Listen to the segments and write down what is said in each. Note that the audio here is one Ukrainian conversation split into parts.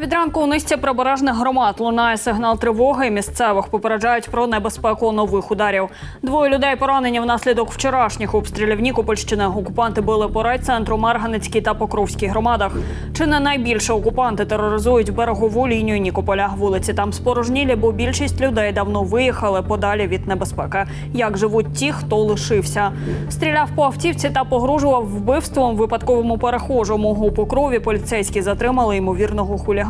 Від ранку у низці прибережних громад лунає сигнал тривоги. Місцевих попереджають про небезпеку нових ударів. Двоє людей поранені внаслідок вчорашніх обстрілів Нікопольщини. Окупанти били по райцентру, Марганецькій та Покровській громадах. Чи не найбільше окупанти тероризують берегову лінію Нікополя? Вулиці там спорожнілі, бо більшість людей давно виїхали подалі від небезпеки. Як живуть ті, хто лишився? Стріляв по автівці та погрожував вбивством випадковому перехожому. У покрові поліцейські затримали ймовірного хулігана.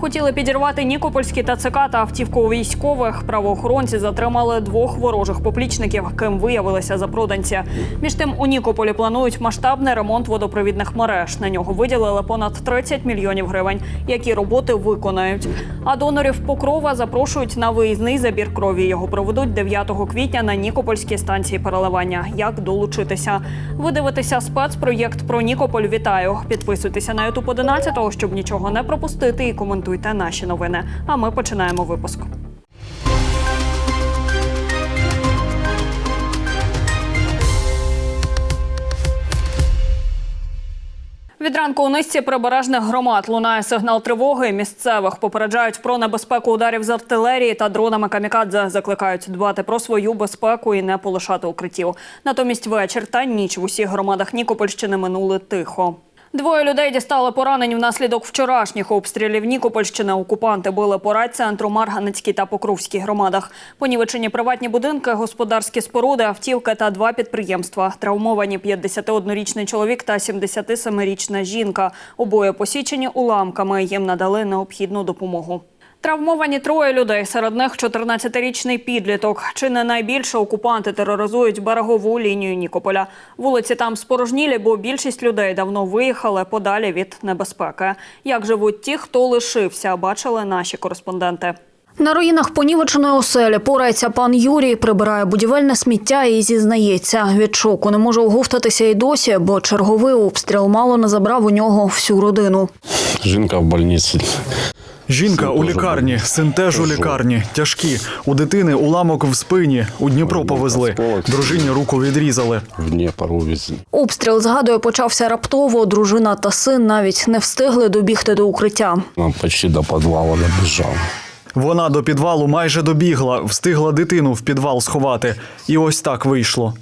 Хотіли підірвати Нікопольські ТЦК та автівку військових. Правоохоронці затримали двох ворожих поплічників, ким виявилися запроданці. Між тим у Нікополі планують масштабний ремонт водопровідних мереж. На нього виділили понад 30 мільйонів гривень. Які роботи виконають. А донорів Покрова запрошують на виїзний забір крові. Його проведуть 9 квітня на Нікопольській станції переливання. Як долучитися? Ви дивитеся спецпроєкт про Нікополь. Вітаю! Підписуйтеся на Ютуб 11, щоб нічого не пропустити, і коментуйте наші новини. А ми починаємо випуск. Від ранку у низці прибережних громад лунає сигнал тривоги. Місцевих попереджають про небезпеку ударів з артилерії та дронами камікадзе. Закликають дбати про свою безпеку і не полишати укриттів. Натомість вечір та ніч в усіх громадах Нікопольщини минули тихо. Двоє людей дістали поранень внаслідок вчорашніх обстрілів Нікопольщини. Окупанти били по райцентру, Марганецькій та Покровській громадах. Понівечені приватні будинки, господарські споруди, автівки та два підприємства. Травмовані 51-річний чоловік та 77-річна жінка. Обоє посічені уламками. Їм надали необхідну допомогу. Травмовані троє людей, серед них 14-річний підліток. Чи не найбільше окупанти тероризують берегову лінію Нікополя. Вулиці там спорожнілі, бо більшість людей давно виїхали подалі від небезпеки. Як живуть ті, хто лишився, бачили наші кореспонденти. На руїнах понівеченої оселі порається пан Юрій, прибирає будівельне сміття і зізнається. Від шоку не може оговтатися і досі, бо черговий обстріл мало не забрав у нього всю родину. Жінка в больниці. Жінка у лікарні, син теж у лікарні, тяжкі. У дитини уламок в спині. У Дніпро повезли. Дружині руку відрізали. В Дніпро увезли. Обстріл, згадує, почався раптово. Дружина та син навіть не встигли добігти до укриття. Нам почти до підвалу добіжав. Вона до підвалу майже добігла, встигла дитину в підвал сховати. І ось так вийшло.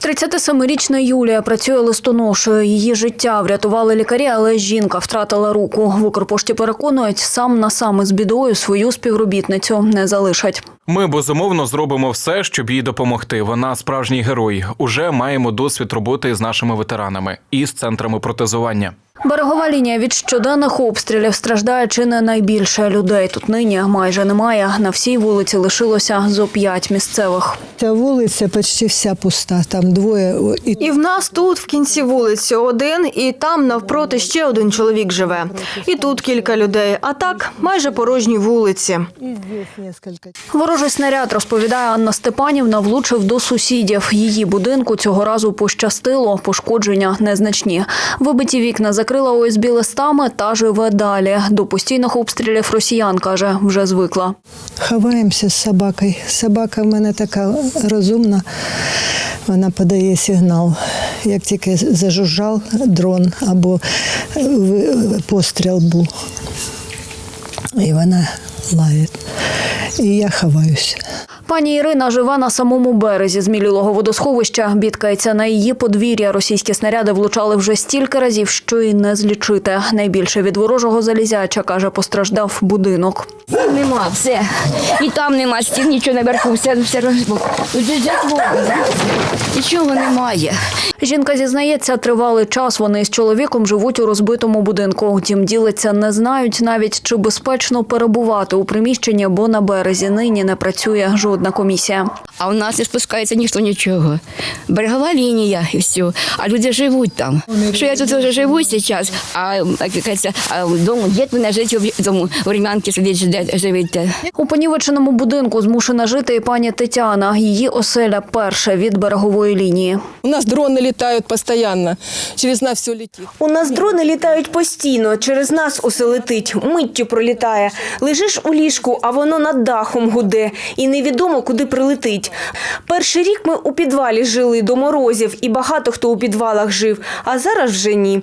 37-річна Юлія працює листоношою. Її життя врятували лікарі, але жінка втратила руку. В Укрпошті переконують, сам на саме з бідою свою співробітницю не залишать. Ми безумовно зробимо все, щоб їй допомогти. Вона справжній герой. Уже маємо досвід роботи з нашими ветеранами і з центрами протезування. Берегова лінія від щоденних обстрілів страждає чи не найбільше людей. Тут нині майже немає. На всій вулиці лишилося зо п'ять місцевих. Ця вулиця почти вся пуста. Там двоє і І в нас тут в кінці вулиці один, і там навпроти ще один чоловік живе. І тут кілька людей. А так майже порожні вулиці. Ворожий снаряд, розповідає Анна Степанівна, влучив до сусідів. Її будинку цього разу пощастило, пошкодження незначні. Вибиті вікна закрила ОСБ листами та живе далі. До постійних обстрілів росіян, каже, вже звикла. Ховаємося з собакою. Собака в мене така розумна. Вона подає сигнал. Як тільки зажужжав дрон або постріл був. І вона лає. І я ховаюся. Пані Ірина живе на самому березі змілілого водосховища. Бідкається на її подвір'я. Російські снаряди влучали вже стільки разів, що й не злічити. Найбільше від ворожого залізяча, каже, постраждав будинок. Нема, все. І там нема стін, нічого наверху, все, все розбух. Нічого немає. Жінка зізнається, тривалий час вони з чоловіком живуть у розбитому будинку. Втім, ділиться не знають навіть, чи безпечно перебувати у приміщенні, бо на березі нині не працює жодна комісія. А у нас не спускається ніхто нічого. Берегова лінія і все. А люди живуть там. Що я тут вже живу зараз, а як а вдома дід мене жить в тому в Рем'янці сидить, жде- живете. У понівеченому будинку змушена жити і пані Тетяна. Її оселя перша від берегової лінії. У нас дроны летают постоянно. Через нас все летит. У нас дрони літають постійно. Через нас усе летить, миттю пролітає. Лежиш у ліжку, а воно над дахом гуде. І невідомо, невідомо, куди прилетить. Перший рік ми у підвалі жили до морозів, і багато хто у підвалах жив, а зараз вже ні.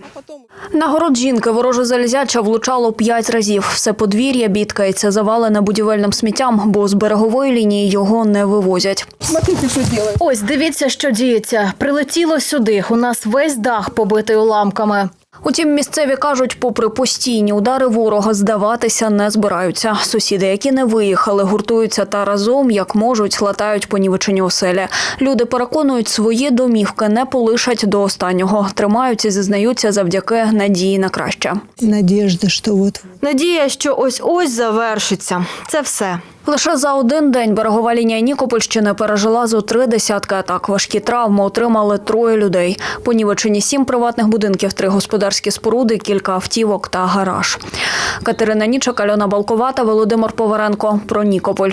На город жінки вороже залізяча влучало п'ять разів. Все подвір'я бідкається, завалене будівельним сміттям, бо з берегової лінії його не вивозять. Смотрите, что делает. Ось дивіться, що діється. Прилетіло сюди. У нас весь дах побитий уламками. Утім, місцеві кажуть, попри постійні удари ворога, здаватися не збираються. Сусіди, які не виїхали, гуртуються та разом, як можуть, латають понівечені оселі. Люди переконують, свої домівки не полишать до останнього. Тримаються, зізнаються завдяки надії на краще. Надіжда, що от Надія, що ось ось завершиться. Це все. Лише за один день берегова лінія Нікопольщини пережила зо три десятки атак. Важкі травми отримали троє людей. Понівечені сім приватних будинків, три господарські споруди, кілька автівок та гараж. Катерина Нічок, Альона Балковата, Володимир Поваренко. Про Нікополь.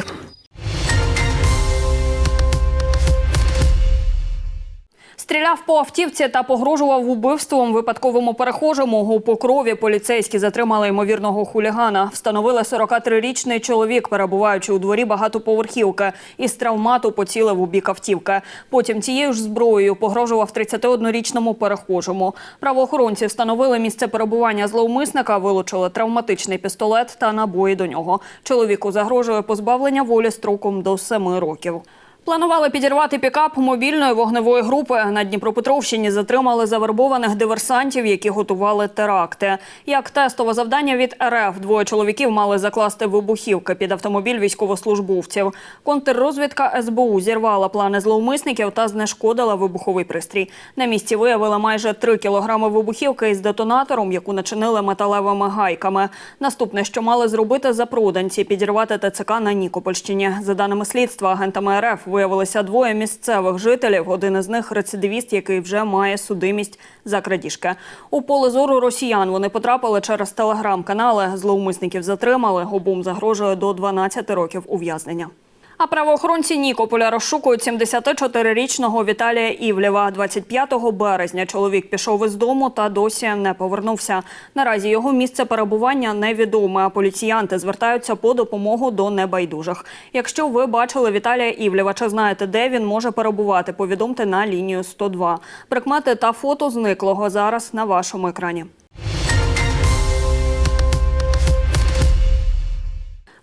Стріляв по автівці та погрожував убивством випадковому перехожому. У покрові поліцейські затримали ймовірного хулігана. Встановили 43-річний чоловік, перебуваючи у дворі багатоповерхівки, із травмату поцілив у бік автівки. Потім цією ж зброєю погрожував 31-річному перехожому. Правоохоронці встановили місце перебування зловмисника, вилучили травматичний пістолет та набої до нього. Чоловіку загрожує позбавлення волі строком до 7 років. Планували підірвати пікап мобільної вогневої групи. На Дніпропетровщині затримали завербованих диверсантів, які готували теракти. Як тестове завдання від РФ, двоє чоловіків мали закласти вибухівки під автомобіль військовослужбовців. Контррозвідка СБУ зірвала плани зловмисників та знешкодила вибуховий пристрій. На місці виявили майже 3 кілограми вибухівки із детонатором, яку начинили металевими гайками. Наступне, що мали зробити запроданці, підірвати ТЦК на Нікопольщині. За даними слідства, агентами РФ виявилися двоє місцевих жителів. Один із них рецидивіст, який вже має судимість за крадіжки. У поле зору росіян вони потрапили через телеграм-канали. Зловмисників затримали. Обом загрожує до 12 років ув'язнення. А правоохоронці Нікополя розшукують 74-річного Віталія Івлєва. 25 березня чоловік пішов із дому та досі не повернувся. Наразі його місце перебування невідоме, а поліціянти звертаються по допомогу до небайдужих. Якщо ви бачили Віталія Івлєва чи знаєте, де він може перебувати, повідомте на лінію 102. Прикмети та фото зниклого зараз на вашому екрані.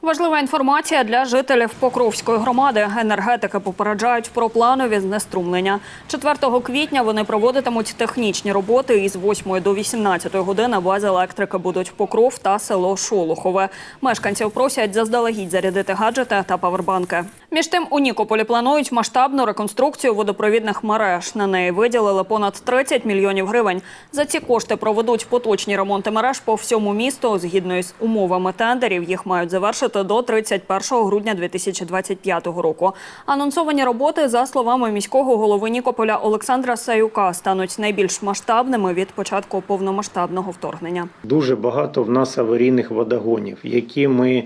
Важлива інформація для жителів Покровської громади. Енергетики попереджають про планові знеструмлення. 4 квітня вони проводитимуть технічні роботи із 8 до 18 години без електрики будуть Покров та село Шолохове. Мешканців просять заздалегідь зарядити гаджети та павербанки. Між тим у Нікополі планують масштабну реконструкцію водопровідних мереж. На неї виділили понад 30 мільйонів гривень. За ці кошти проведуть поточні ремонти мереж по всьому місту. Згідно із умовами тендерів, їх мають завершити до 31 грудня 2025 року. Анонсовані роботи, за словами міського голови Нікополя Олександра Саюка, стануть найбільш масштабними від початку повномасштабного вторгнення. Дуже багато в нас аварійних водогонів, які ми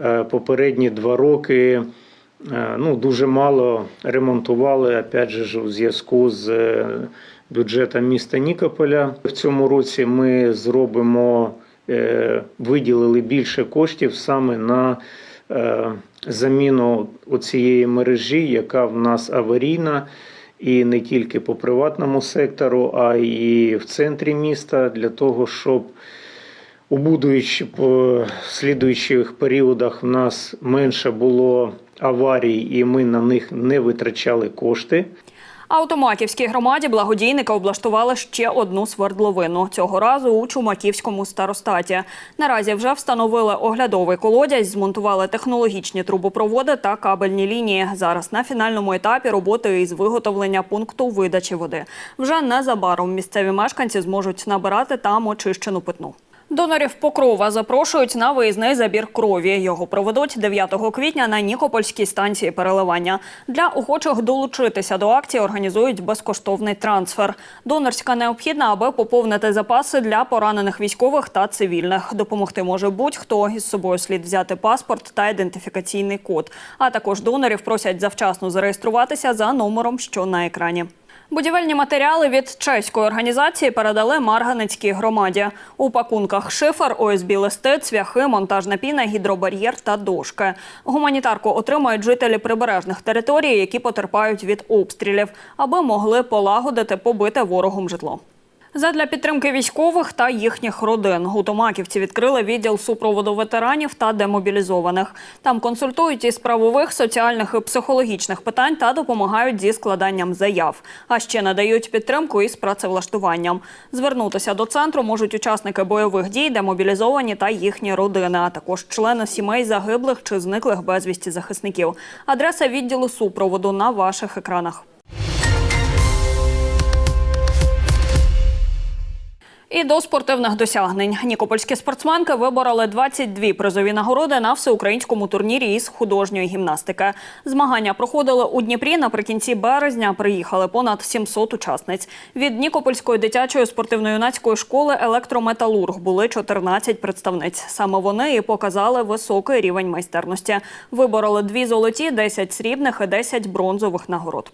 е, попередні два роки е, ну, дуже мало ремонтували, опять же у зв'язку з е, бюджетом міста Нікополя. В цьому році ми зробимо, виділили більше коштів саме на е, заміну оцієї мережі, яка в нас аварійна. І не тільки по приватному сектору, а й в центрі міста для того, щоб у слідуючих періодах в нас менше було аварій, і ми на них не витрачали кошти. А у Томаківській громаді благодійники облаштували ще одну свердловину. Цього разу у Чумаківському старостаті. Наразі вже встановили оглядовий колодязь, змонтували технологічні трубопроводи та кабельні лінії. Зараз на фінальному етапі роботи із виготовлення пункту видачі води. Вже незабаром місцеві мешканці зможуть набирати там очищену питну. Донорів Покрова запрошують на виїзний забір крові. Його проведуть 9 квітня на Нікопольській станції переливання. Для охочих долучитися до акції організують безкоштовний трансфер. Донорська необхідна, аби поповнити запаси для поранених військових та цивільних. Допомогти може будь-хто. Із собою слід взяти паспорт та ідентифікаційний код. А також донорів просять завчасно зареєструватися за номером, що на екрані. Будівельні матеріали від чеської організації передали Марганецькій громаді. У пакунках шифер, ОСБ листи, цвяхи, монтажна піна, гідробар'єр та дошки. Гуманітарку отримають жителі прибережних територій, які потерпають від обстрілів, аби могли полагодити побите ворогом житло. Задля підтримки військових та їхніх родин у Томаківці відкрили відділ супроводу ветеранів та демобілізованих. Там консультують із правових, соціальних і психологічних питань та допомагають зі складанням заяв. А ще надають підтримку із працевлаштуванням. Звернутися до центру можуть учасники бойових дій, демобілізовані та їхні родини, а також члени сімей загиблих чи зниклих безвісті захисників. Адреса відділу супроводу на ваших екранах. І до спортивних досягнень нікопольські спортсменки вибороли 22 призові нагороди на всеукраїнському турнірі із художньої гімнастики. Змагання проходили у Дніпрі наприкінці березня. Приїхали понад 700 учасниць. Від Нікопольської дитячої спортивно-юнацької школи електрометалург були 14 представниць. Саме вони і показали високий рівень майстерності. Вибороли дві золоті, 10 срібних і 10 бронзових нагород.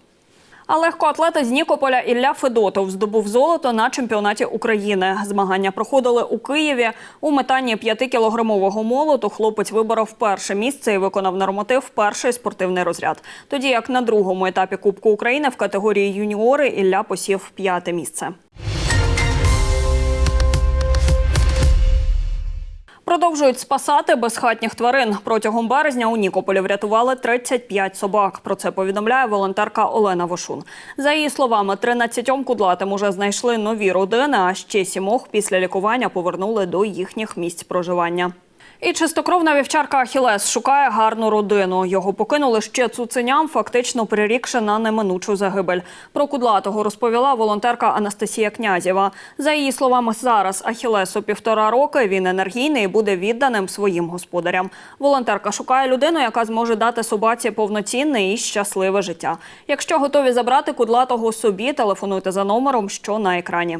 А легкоатлети з Нікополя Ілля Федотов здобув золото на чемпіонаті України. Змагання проходили у Києві. У метанні 5-кілограмового молоту хлопець виборов перше місце і виконав норматив перший спортивний розряд. Тоді як на другому етапі Кубку України в категорії юніори Ілля посів п'яте місце. Продовжують спасати безхатніх тварин. Протягом березня у Нікополі врятували 35 собак. Про це повідомляє волонтерка Олена Вошун. За її словами, 13 кудлатим уже знайшли нові родини, а ще сімох після лікування повернули до їхніх місць проживання. І чистокровна вівчарка Ахілес шукає гарну родину. Його покинули ще цуценям, фактично прирікши на неминучу загибель. Про кудлатого розповіла волонтерка Анастасія Князєва. За її словами, зараз Ахілесу півтора роки. Він енергійний і буде відданим своїм господарям. Волонтерка шукає людину, яка зможе дати собаці повноцінне і щасливе життя. Якщо готові забрати кудлатого собі, телефонуйте за номером, що на екрані.